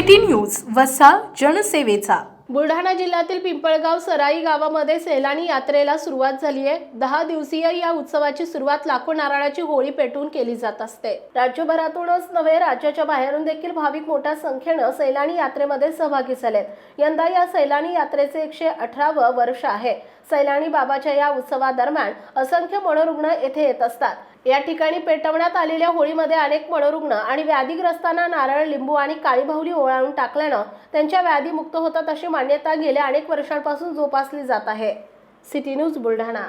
City news वसा जनसेवेचा. बुलढाणा जिल्ह्यातील पिंपळगाव सराई गावामध्ये सैलानी यात्रेला सुरुवात झाली आहे. दहा दिवसीय या उत्सवाची सुरुवात लाखो नारळाची होळी पेटून केली जात असते. राज्यभरातूनच नव्हे राज्याच्या बाहेरून देखील भाविक मोठ्या संख्येनं सैलानी यात्रेमध्ये सहभागी झालेत. यंदा या सैलानी यात्रेचे एकशे अठरावं वर्ष आहे. सैलानी बाबाच्या या उत्सवादरम्यान असंख्य मनोरुग्ण येथे येत असतात. या ठिकाणी पेटवण्यात आलेल्या होळीमध्ये अनेक मनोरुग्ण आणि व्याधीग्रस्तांना नारळ लिंबू आणि काळी बाहुली ओवाळून टाकल्यानं त्यांच्या व्याधी मुक्त होतात अशी मान्यता गेल्या अनेक वर्षांपासून जोपासली जात आहे. City news Buldhana.